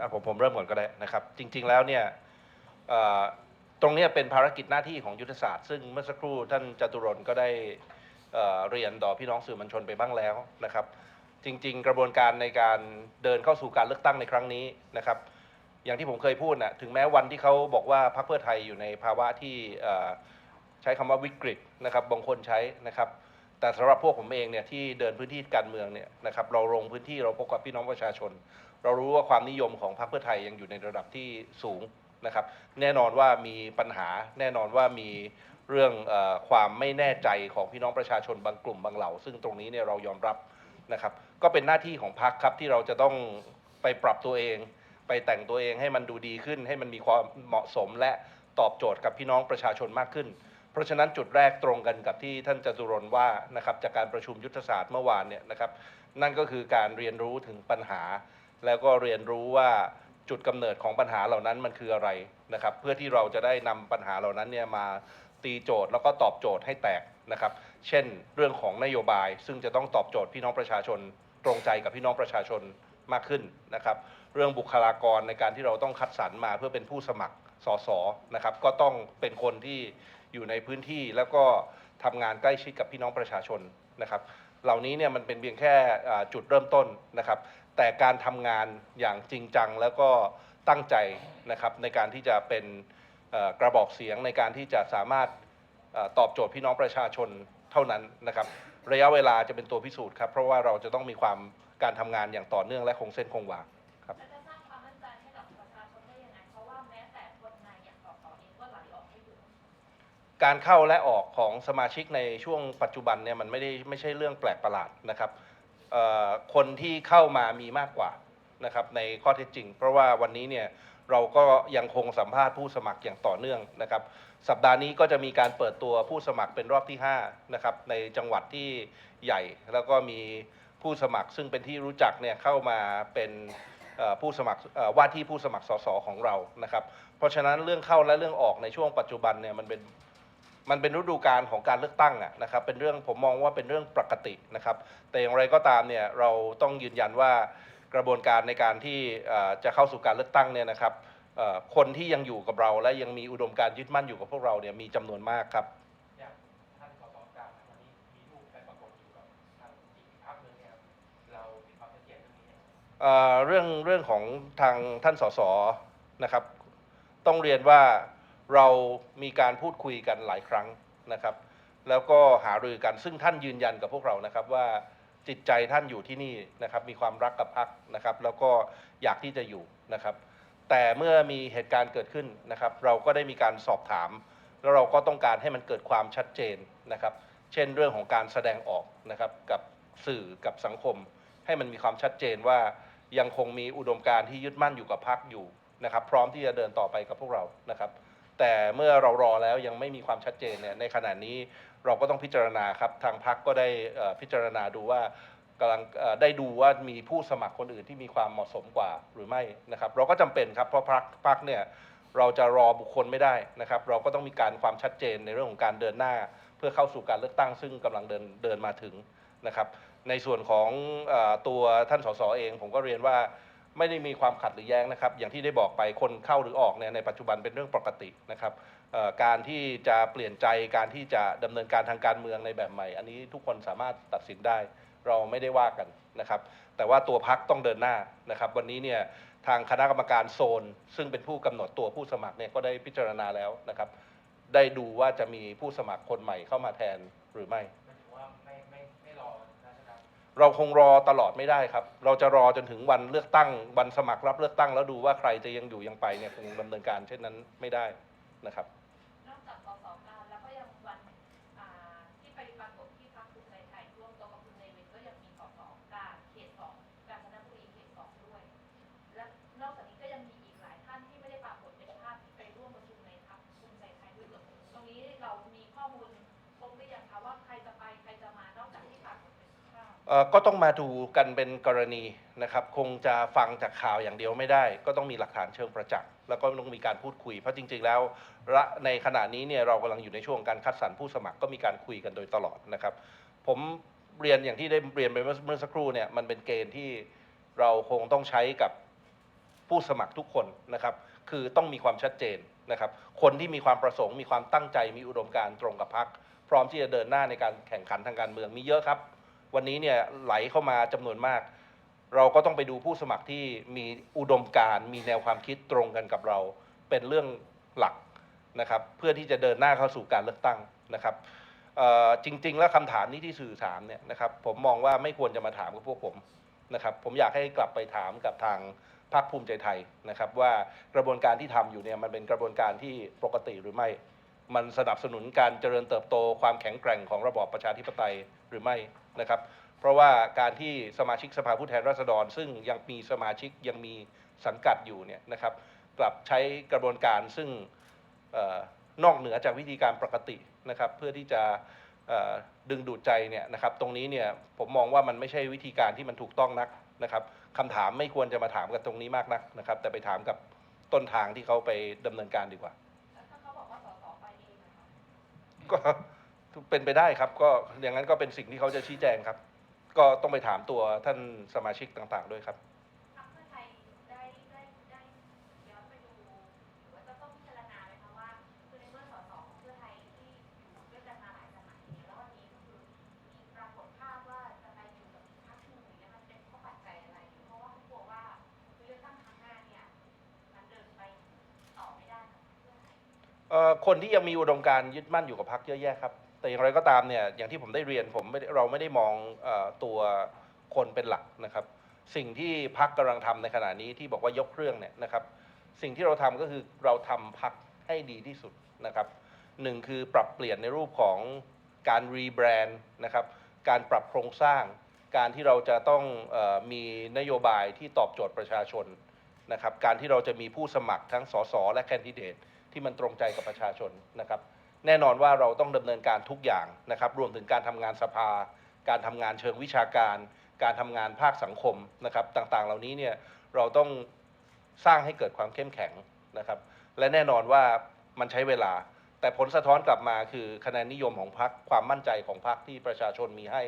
อะผมผมเริ่มก่อนก็ได้นะครับ จริง ๆ แล้วเนี่ยเอ่อตรงเนี้ยเป็นภารกิจหน้าที่ของยุทธศาสตร์ ซึ่งเมื่อสักครู่ท่านจตุรนก็ได้เอ่อเรียนต่อพี่น้องสื่อมวลชนไปบ้างแล้วนะครับ จริง ๆ กระบวนการในการเดินเข้าสู่การเลือกตั้งในครั้งนี้นะครับ อย่างที่ผมเคยพูดนะถึงแม้วันที่เขาบอกว่าพรรคเพื่อไทยอยู่ในภาวะที่เอ่อใช้คำว่าวิกฤตนะครับบางคนใช้นะครับ แต่สำหรับพวกผมเองเนี่ยที่เดินพื้นที่การเมืองเนี่ยนะครับเราลงพื้นที่เราพบกับพี่น้องประชาชน เรารู้ว่าความนิยมของพรรคเพื่อไทยยังอยู่ในระดับที่สูงนะครับแน่นอนว่ามีปัญหาแน่นอนว่ามีเรื่องอความไม่แน่ใจของพี่น้องประชาชนบางกลุ่มบางเหล่า ซึ่งตรงนี้เนี่ยเรายอมรับนะครับ ก็เป็นหน้าที่ของพรรคครับที่เราจะต้องไปปรับตัวเอง ไปแต่งตัวเองให้มันดูดีขึ้น ให้มันมีความเหมาะสมและตอบโจทย์กับพี่น้องประชาชนมากขึ้น เพราะฉะนั้นจุดแรกตรงกันกับที่ท่านจตุรนว่านะครับจากการประชุมยุทธศาสตร์เมื่อวานเนี่ยนะครับนั่นก็คือการเรียนรู้ถึงปัญหา แล้วก็เรียนรู้ว่าจุดกำเนิดของปัญหาเหล่านั้นมันคืออะไรนะครับเพื่อที่เราจะได้นำปัญหาเหล่านั้นเนี่ยมาตีโจทย์แล้วก็ตอบโจทย์ให้แตกนะครับ เช่นเรื่องของนโยบาย ซึ่งจะต้องตอบโจทย์พี่น้องประชาชน ตรงใจกับพี่น้องประชาชนมากขึ้นนะครับ เรื่องบุคลากรในการที่เราต้องคัดสรรมาเพื่อเป็นผู้สมัครสสนะครับ ก็ต้องเป็นคนที่ อยู่ในพื้นที่แล้วก็ทำงานใกล้ชิดกับพี่น้องประชาชนนะครับ เหล่านี้เนี่ยมันเป็นเพียงแค่จุดเริ่มต้นนะครับ แต่การทำงานอย่างจริงจังแล้วก็ตั้งใจนะครับในการที่จะเป็นกระบอกเสียงในการที่จะสามารถตอบโจทย์พี่น้องประชาชนเท่านั้นนะครับ ระยะเวลาจะเป็นตัวพิสูจน์ครับเพราะว่าเราจะต้องมีความการทำงานอย่างต่อเนื่องและคงเส้นคงวา การเข้าและออกของสมาชิกในช่วงปัจจุบันเนี่ยมันไม่ได้ไม่ใช่เรื่องแปลกประหลาดนะครับคนที่เข้ามามีมากกว่านะครับในข้อเท็จจริง เพราะว่าวันนี้เนี่ยเราก็ยังคงสัมภาษณ์ผู้สมัครอย่างต่อเนื่องนะครับ สัปดาห์นี้ก็จะมีการเปิดตัวผู้สมัครเป็นรอบที่5นะครับในจังหวัดที่ใหญ่ แล้วก็มีผู้สมัครซึ่งเป็นที่รู้จักเนี่ยเข้ามาเป็นผู้สมัครว่าที่ผู้สมัครสสของเรานะครับ เพราะฉะนั้นเรื่องเข้าและเรื่องออกในช่วงปัจจุบันเนี่ยมันเป็น มันเป็นฤดูกาลของการเลือกตั้งอะนะครับ เป็นเรื่องผมมองว่าเป็นเรื่องปกตินะครับ แต่อย่างไรก็ตามเนี่ยเราต้องยืนยันว่ากระบวนการในการที่เอ่อจะเข้าสู่การเลือกตั้งเนี่ยนะครับเอ่อคนที่ยังอยู่กับเราและยังมีอุดมการณ์ยึดมั่นอยู่กับพวกเราเนี่ยมีจำนวนมากครับอย่างท่านสสกลางนะวันนี้มีรูปไปปรากฏอยู่กับทางอีกพรรคหนึงเนี่ยครับเรามีความชัดเจนเรื่องนี้เนี่ยเอ่อเรื่องเรื่องของทางท่านสสนะครับ ต้องเรียนว่า เรามีการพูดคุยกันหลายครั้งนะครับ แล้วก็หารือกันซึ่งท่านยืนยันกับพวกเรานะครับว่าจิตใจท่านอยู่ที่นี่นะครับ มีความรักกับพักนะครับ แล้วก็อยากที่จะอยู่นะครับ แต่เมื่อมีเหตุการณ์เกิดขึ้นนะครับ เราก็ได้มีการสอบถาม แล้วเราก็ต้องการให้มันเกิดความชัดเจนนะครับ เช่นเรื่องของการแสดงออกนะครับกับสื่อกับสังคม ให้มันมีความชัดเจนว่ายังคงมีอุดมการณ์ที่ยึดมั่นอยู่กับพรรคอยู่นะครับ พร้อมที่จะเดินต่อไปกับพวกเรานะครับ แต่เมื่อเรารอแล้วยังไม่มีความชัดเจนเนี่ยในขณะนี้เราก็ต้องพิจารณาครับทางพรรคก็ได้พิจารณาดูว่ากำลังได้ดูว่ามีผู้สมัครคนอื่นที่มีความเหมาะสมกว่าหรือไม่นะครับ เราก็จำเป็นครับเพราะพรรคพรรคเนี่ยเราจะรอบุคคลไม่ได้นะครับ เราก็ต้องมีการความชัดเจนในเรื่องของการเดินหน้า เพื่อเข้าสู่การเลือกตั้งซึ่งกำลังเดินเดินมาถึงนะครับ ในส่วนของอตัวท่านสสเอง ผมก็เรียนว่า ไม่ได้มีความขัดหรือแย้งนะครับ อย่างที่ได้บอกไปคนเข้าหรือออกเนี่ยในปัจจุบันเป็นเรื่องปกตินะครับการที่จะเปลี่ยนใจการที่จะดำเนินการทางการเมืองในแบบใหม่ อันนี้ทุกคนสามารถตัดสินได้ เราไม่ได้ว่ากันนะครับ แต่ว่าตัวพักต้องเดินหน้านะครับ วันนี้เนี่ยทางคณะกรรมการโซน ซึ่งเป็นผู้กำหนดตัวผู้สมัครเนี่ยก็ได้พิจารณาแล้วนะครับ ได้ดูว่าจะมีผู้สมัครคนใหม่เข้ามาแทนหรือไม่ไม่ไม่รอราชการ เราคงรอตลอดไม่ได้ครับ เราจะรอจนถึงวันเลือกตั้ง วันสมัครรับเลือกตั้งแล้วดูว่าใครจะยังอยู่ยังไปเนี่ยคงดำเนินการเช่นนั้นไม่ได้นะครับ ก็ต้องมาดูกันเป็นกรณีนะครับ คงจะฟังจากข่าวอย่างเดียวไม่ได้ ก็ต้องมีหลักฐานเชิงประจักษ์แล้วก็ต้องมีการพูดคุย เพราะจริง ๆ แล้วในขณะนี้เนี่ยเรากำลังอยู่ในช่วงการคัดสรรผู้สมัครก็มีการคุยกันโดยตลอดนะครับ ผมเรียนอย่างที่ได้เรียนไปเมื่อสักครู่เนี่ยมันเป็นเกณฑ์ที่เราคงต้องใช้กับผู้ผู้สมัครทุกคนนะครับ คือต้องมีความชัดเจนนะครับ คนที่มีความประสงค์มีความตั้งใจมีอุดมการณ์ตรงกับพรรคพร้อมที่จะเดินหน้าในการแข่งขันทางการเมืองมีเยอะครับ วันนี้เนี่ยไหลเข้ามาจำนวนมาก เราก็ต้องไปดูผู้สมัครที่มีอุดมการมีแนวความคิดตรงกันกับเรา เป็นเรื่องหลักนะครับ เพื่อที่จะเดินหน้าเข้าสู่การเลือกตั้งนะครับจริง ๆ แล้วคำถามนี้ที่สื่อถามเนี่ยนะครับ ผมมองว่าไม่ควรจะมาถามกับพวกผมนะครับผมอยากให้กลับไปถามกับทางพรรคภูมิใจไทยนะครับ ว่ากระบวนการที่ทำอยู่เนี่ยมันเป็นกระบวนการที่ปกติหรือไม่ มันสนับสนุนการเจริญเติบโตความแข็งแกร่งของระบอบประชาธิปไตยหรือไม่นะครับ เพราะว่าการที่สมาชิกสภาผู้แทนราษฎร ซึ่งยังมีสมาชิกยังมีสังกัดอยู่เนี่ยนะครับ กลับใช้กระบวนการซึ่งออนอกเหนือจากวิธีการปกตินะครับ เพื่อที่จะดึงดูดใจเนี่ยนะครับ ตรงนี้เนี่ยผมมองว่ามันไม่ใช่วิธีการที่มันถูกต้องนักนะครับคำถามไม่ควรจะมาถามกันตรงนี้มากนักนะครับ แต่ไปถามกับต้นทางที่เขาไปดำเนินการดีกว่าบอกว่าสสไปเองนะคะ ก็เป็นไปได้ครับ ก็อย่างนั้นก็เป็นสิ่งที่เขาจะชี้แจงครับ ก็ต้องไปถามตัวท่านสมาชิกต่าง ๆ ด้วยครับ คนที่ยังมีอุดมการณ์ยึดมั่นอยู่กับพรรคเยอะแยะครับ แต่อย่างไรก็ตามเนี่ยอย่างที่ผมได้เรียนผมไม่เราไม่ได้มองอตัวคนเป็นหลักนะครับ สิ่งที่พรรคกำลังทำในขณะนี้ที่บอกว่ายกเครื่องเนี่ยนะครับ สิ่งที่เราทำก็คือเราทำพรรคให้ดีที่สุดนะครับหนึ่งคือปรับเปลี่ยนในรูปของการรีแบรนด์นะครับการปรับโครงสร้าง การที่เราจะต้องออมีนโยบายที่ตอบโจทย์ประชาชนนะครับการที่เราจะมีผู้สมัครทั้งสสและแคนดิเดต ที่มันตรงใจกับประชาชนนะครับ แน่นอนว่าเราต้องดำเนินการทุกอย่างนะครับ รวมถึงการทำงานสภา การทำงานเชิงวิชาการ การทำงานภาคสังคมนะครับต่างๆ เหล่านี้เนี่ยเราต้องสร้างให้เกิดความเข้มแข็งนะครับ และแน่นอนว่ามันใช้เวลา แต่ผลสะท้อนกลับมาคือคะแนนนิยมของพรรคความมั่นใจของพรรคที่ประชาชนมีให้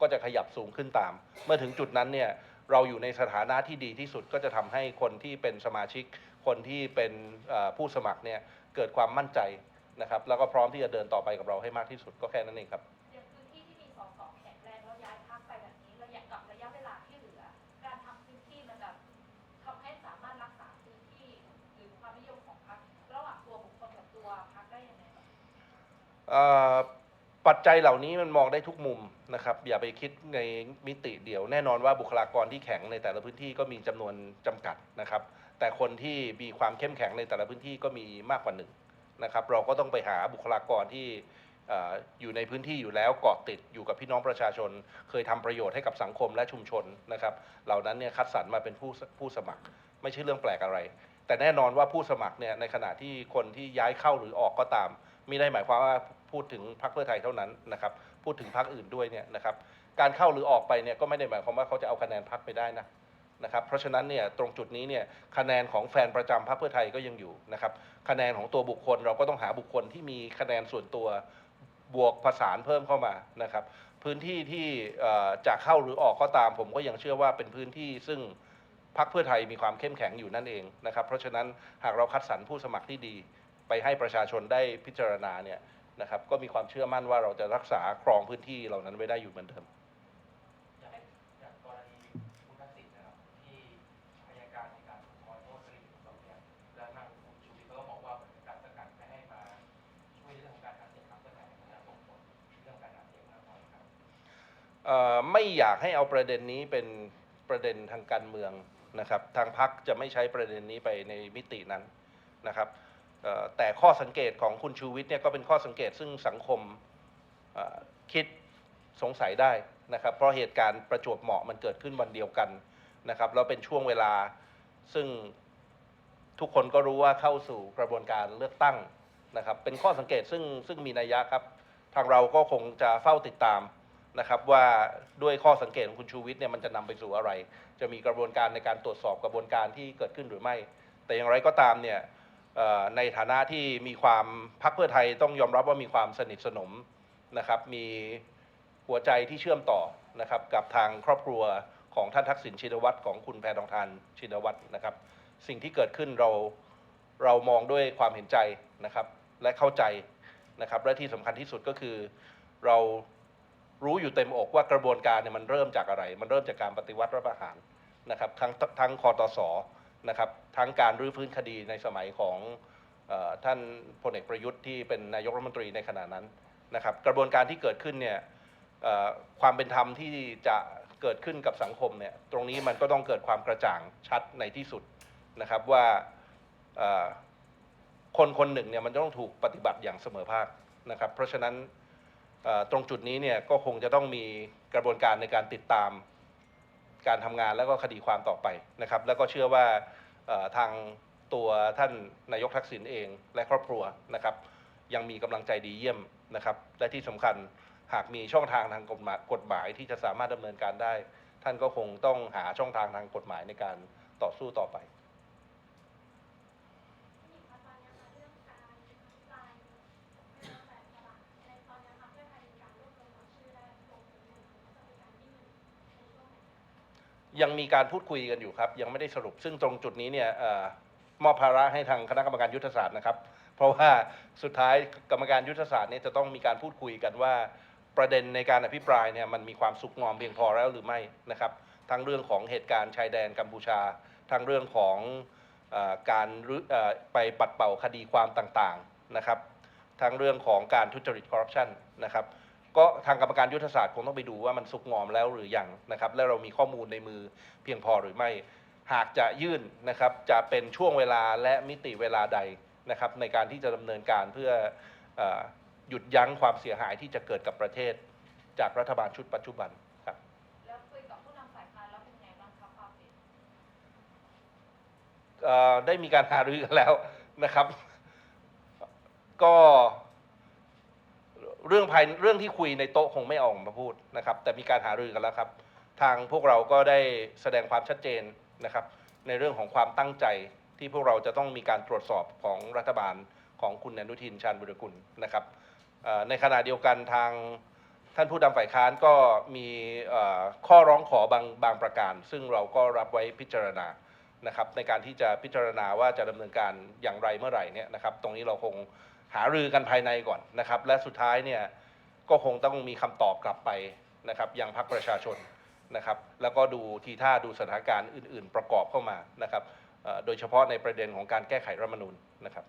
ก็จะขยับสูงขึ้นตาม เมื่อถึงจุดนั้นเนี่ย เราอยู่ในสถานะที่ดีที่สุดก็จะทำให้คนที่เป็นสมาชิก คนที่เป็นเอ่อผู้สมัครเนี่ยเกิดความมั่นใจนะครับแล้วก็พร้อมที่จะเดินต่อไปกับเราให้มากที่สุดก็แค่นั้นเองครับอย่างพื้นที่ที่มีสสแข็งแรงแล้วย้ายพักไปแบบนี้ระยะกับระยะเวลาที่เหลือ การทำพื้นที่มันแบบทำให้สามารถรักษาพื้นที่หรือความนิยมของพรรคระหว่างตัวบุคคลกับตัวพรรคได้ยังไงบ้างเอ่อ ปัจจัยเหล่านี้มันมองได้ทุกมุมนะครับ อย่าไปคิดในมิติเดียว แน่นอนว่าบุคลากรที่แข็งในแต่ละพื้นที่ก็มีจำนวนจำกัดนะครับ แต่คนที่มีความเข้มแข็งในแต่ละพื้นที่ก็มีมากกว่าหนึ่งนะครับ เราก็ต้องไปหาบุคลากรที่อ่ออยู่ในพื้นที่อยู่แล้วเกาะติดอยู่กับพี่น้องประชาชน เคยทำประโยชน์ให้กับสังคมและชุมชนนะครับ เหล่านั้นเนี่ยคัดสรรมาเป็นผู้ผู้สมัคร ไม่ใช่เรื่องแปลกอะไร แต่แน่นอนว่าผู้สมัครเนี่ยในขณะที่คนที่ย้ายเข้าหรือออกก็ตาม ไม่ได้หมายความว่าพูดถึงพรรคเพื่อไทยเท่านั้นนะครับพูดถึงพรรคอื่นด้วยเนี่ยนะครับการเข้าหรือออกไปเนี่ยก็ไม่ได้หมายความว่าเขาจะเอาคะแนนพรรคไปได้นะนะครับเพราะฉะนั้นเนี่ยตรงจุดนี้เนี่ยคะแนนของแฟนประจำพรรคเพื่อไทยก็ยังอยู่นะครับคะแนนของตัวบุคคลเราก็ต้องหาบุคคลที่มีคะแนนส่วนตัวบวกผสานเพิ่มเข้ามานะครับพื้นที่ที่จะเข้าหรือออกก็ตาม ผมก็ยังเชื่อว่าเป็นพื้นที่ซึ่งพรรคเพื่อไทยมีความเข้มแข็งอยู่นั่นเองนะครับเพราะฉะนั้นหากเราคัดสรรผู้สมัครที่ดี ไปให้ประชาชนได้พิจารณาเนี่ยนะครับก็มีความเชื่อมั่นว่าเราจะรักษาครองพื้นที่เหล่านั้นไว้ได้อยู่เหมือนเดิมอย่างอย่างกรณีคุณทักษิณนะครับที่อายการในการขอโทษคดีของเราเนี่ยแล้วทางคุณชูวิทย์ก็บอกว่าเหมือนเป็นการสกัดไม่ให้มาช่วยเรื่องของการหาเสียงครั้งต่อไปนะครับส่งผลเรื่องการหาเสียงมากน้อยครับเอ่อไม่อยากให้เอาประเด็นนี้เป็นประเด็นทางการเมืองนะครับ ทางพักจะไม่ใช้ประเด็นนี้ไปในมิตินั้นนะครับเอ่อ แต่ข้อสังเกตของคุณชูวิทย์เนี่ยก็เป็นข้อสังเกตซึ่งสังคมคิดสงสัยได้นะครับ เพราะเหตุการณ์ประจวบเหมาะมันเกิดขึ้นวันเดียวกันนะครับแล้วเป็นช่วงเวลาซึ่งทุกคนก็รู้ว่าเข้าสู่กระบวนการเลือกตั้งนะครับ เป็นข้อสังเกตซึ่งซึ่งมีนัยยะครับ ทางเราก็คงจะเฝ้าติดตามนะครับว่าด้วยข้อสังเกตของคุณชูวิทย์เนี่ยมันจะนำไปสู่อะไร จะมีกระบวนการในการตรวจสอบกระบวนการที่เกิดขึ้นหรือไม่ แต่อย่างไรก็ตามเนี่ย ในฐานะที่มีความพักเพื่อไทยต้องยอมรับว่ามีความสนิทสนมนะครับมีหัวใจที่เชื่อมต่อนะครับกับทางครอบครัวของท่านทักษิณชินวัตรของคุณแพทองทานชินวัตรนะครับ สิ่งที่เกิดขึ้นเราเรามองด้วยความเห็นใจนะครับและเข้าใจนะครับและที่สำคัญที่สุดก็คือ เรารู้อยู่เต็มอกว่ากระบวนการเนี่ยมันเริ่มจากอะไร มันเริ่มจากการปฏิวัติรัฐประหารนะครับทั้งทั้งคอตส นะครับทั้งการรื้อฟื้นคดีในสมัยของท่านพลเอกประยุทธ์ที่เป็นนายกรัฐมนตรีในขณะนั้นนะครับ กระบวนการที่เกิดขึ้นเนี่ยความเป็นธรรมที่จะเกิดขึ้นกับสังคมเนี่ยตรงนี้มันก็ต้องเกิดความกระจ่างชัดในที่สุดนะครับว่าคนคนหนึ่งเนี่ยมันต้องถูกปฏิบัติอย่างเสมอภาคนะครับ เพราะฉะนั้นตรงจุดนี้เนี่ยก็คงจะต้องมีกระบวนการในการติดตาม การทำงานแล้วก็คดีความต่อไปนะครับ แล้วก็เชื่อว่าทางตัวท่านนายกทักษิณเองและครอบครัวนะครับ ยังมีกำลังใจดีเยี่ยมนะครับ และที่สำคัญหากมีช่องทางทางกฎหมายกฎหมายที่จะสามารถดำเนินการได้ ท่านก็คงต้องหาช่องทางทางกฎหมายในการต่อสู้ต่อไป ผู้หญิงคะตอนนี้ค่ะเรื่องการอภิปรายไม่ไว้วางใจรัฐบาลในตอนนี้ค่ะเพื่อไทยมีการรวบรวมรายชื่อและลงทะเบียนจะมีการยื่นในช่วงไหนคะ ยังมีการพูดคุยกันอยู่ครับ ยังไม่ได้สรุป ซึ่งตรงจุดนี้เนี่ยอมอบภาระให้ทางคณะกรรมการยุทธศาสตร์นะครับ เพราะว่าสุดท้ายกรรมการยุทธศาสตร์เนี่ยจะต้องมีการพูดคุยกันว่า ประเด็นในการอภิปรายเนี่ยมันมีความสุกงอมเพียงพอแล้วหรือไม่นะครับทั้งเรื่องของเหตุการณ์ชายแดนกัมพูชาทั้งเรื่องของอการไปปัดเป่าคดีความต่างๆนะครับทั้งเรื่องของการทุจริตคอร์รัปชันนะครับ ก็ทางกรรมการยุทธศาสตร์คงต้องไปดูว่ามันสุกงอมแล้วหรือยังนะครับและเรามีข้อมูลในมือเพียงพอหรือไม่ หากจะยื่นนะครับจะเป็นช่วงเวลาและมิติเวลาใดนะครับในการที่จะดำเนินการเพื่ออหยุดยั้งความเสียหายที่จะเกิดกับประเทศ จากรัฐบาลชุดปัจจุบันครับแล้วคุยกับผู้นำฝ่ายค้านแล้วเป็นไงบ้างคะความเห็นได้มีการหารือกันแล้วนะครับ ก็ เรื่องภายเรื่องที่คุยในโต๊ะคงไม่ออกมาพูดนะครับ แต่มีการหารือกันแล้วครับ ทางพวกเราก็ได้แสดงความชัดเจนนะครับ ในเรื่องของความตั้งใจที่พวกเราจะต้องมีการตรวจสอบของรัฐบาลของคุณอนุทินชาญบุรกุลนะครับในขณะเดียวกันทางท่านผู้นำฝ่ายค้านก็มีข้อร้องขอบางบางประการ ซึ่งเราก็รับไว้พิจารณานะครับ ในการที่จะพิจารณาว่าจะดำเนินการอย่างไรเมื่อไหร่เนี่ยนะครับ ตรงนี้เราคง หารือกันภายในก่อนนะครับ และสุดท้ายเนี่ยก็คงต้องมีคำตอบกลับไปนะครับยังพรรคประชาชนนะครับ แล้วก็ดูทีท่าดูสถานการณ์อื่น ๆ ประกอบเข้ามานะครับเอ่อโดยเฉพาะในประเด็นของการแก้ไขรัฐธรรมนูญนะครับ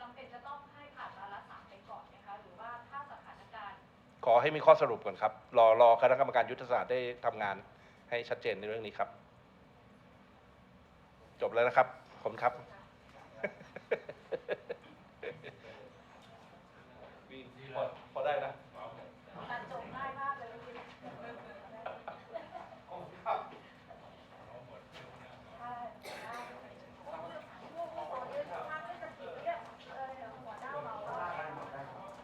จำเป็นจะต้องให้ผ่านวาระสามไปก่อนไหมคะหรือว่าถ้าสถานการณ์ ขอให้มีข้อสรุปก่อนครับ รอรอคณะกรรมการยุทธศาสตร์ได้ทำงานให้ชัดเจนในเรื่องนี้ครับ จบแล้วนะครับขอบคุณครับ พอพอได้นะ